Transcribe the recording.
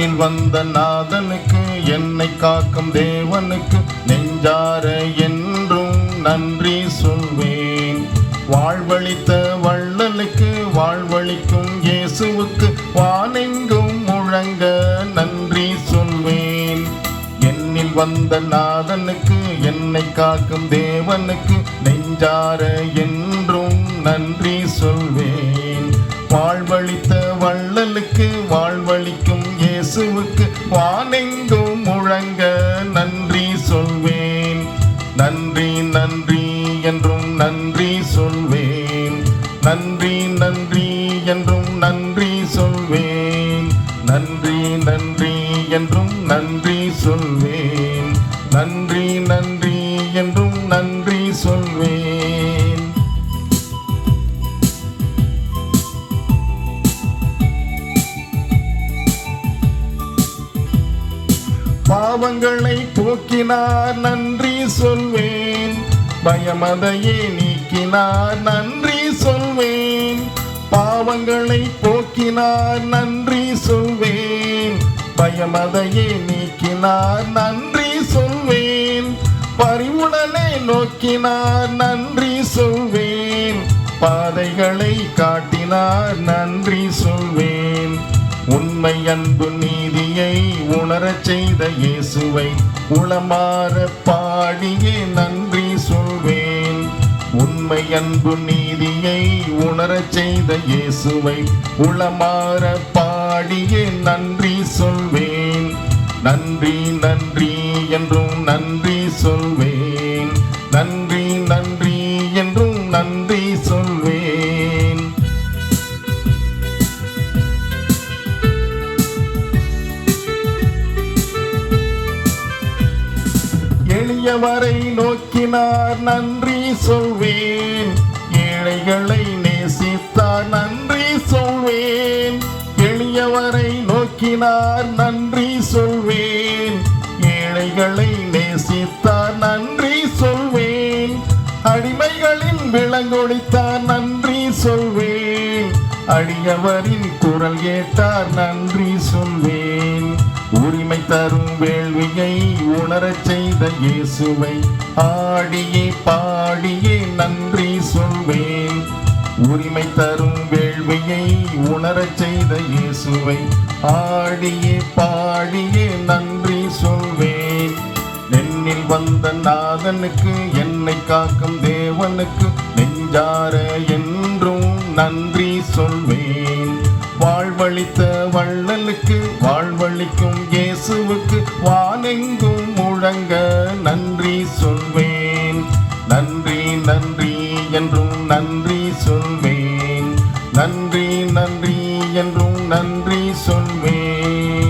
என்னில் வந்த நாதனுக்கு என்னை காக்கும் தேவனுக்கு நெஞ்சார என்றும் நன்றி சொல்வேன். வாழ்வழித்த வள்ளலுக்கு வாழ்வழிக்கும் இயேசுவுக்கு வானெங்கும் முழங்க நன்றி சொல்வேன். என்னில் வந்த நாதனுக்கு என்னை காக்கும் தேவனுக்கு நெஞ்சார என்றும் நன்றி சொல்வேன். நன்றி என்றும் நன்றி சொல்வேன். நன்றி நன்றி என்றும் நன்றி சொல்வேன். நன்றி நன்றி என்றும் நன்றி சொல்வேன். நன்றி நன்றி என்றும் நன்றி சொல்வேன். பாவங்களை போக்கினார் நன்றி சொல்வேன். பயமதையே நீக்கினார் நன்றி சொல்வேன். பாவங்களை போக்கினார் நன்றி சொல்வேன். பயமதையே நீக்கினார் நன்றி சொல்வேன். பறிவுடலை நோக்கினார் நன்றி சொல்வேன். பாதைகளை காட்டினார் நன்றி சொல்வேன். உண்மை அன்பு நீதி செய்த இயேசுவை உளமாற பாடியே நன்றி சொல்வேன். உண்மை அன்பு நீதியை உணரச் செய்த இயேசுவை உளமாற பாடியே நன்றி சொல்வேன். நன்றி நன்றி என்றும் நன்றி சொல்வேன். எளியவரை நோக்கினார் நன்றி சொல்வேன். ஏழைகளை நேசித்தார் நன்றி சொல்வேன். எளியவரை நோக்கினார் நன்றி சொல்வேன். ஏழைகளை நேசித்தார் நன்றி சொல்வேன். அடிமைகளின் விலங்கொடித்தார் நன்றி சொல்வேன். அடியவரின் குரல் கேட்டார் நன்றி சொல்வேன். தரும் வேள்வியை உணரச் செய்த இயேசுவை ஆடியே பாடியே நன்றி சொல்வேன். உரிமை தரும் வேள்வியை உணரச் செய்த இயேசுவை ஆடியே பாடியே நன்றி சொல்வேன். நெண்ணில் வந்த நாதனுக்கு என்னை காக்கும் தேவனுக்கு நெஞ்சார என்றும் நன்றி சொல்வேன். வாழ்வழித்த வள்ளலுக்கு நினைவுக்கு வானெங்கும் முழங்க நன்றி சொல்வேன். நன்றி நன்றி என்றும் நன்றி சொல்வேன். நன்றி நன்றி என்றும் நன்றி சொல்வேன்.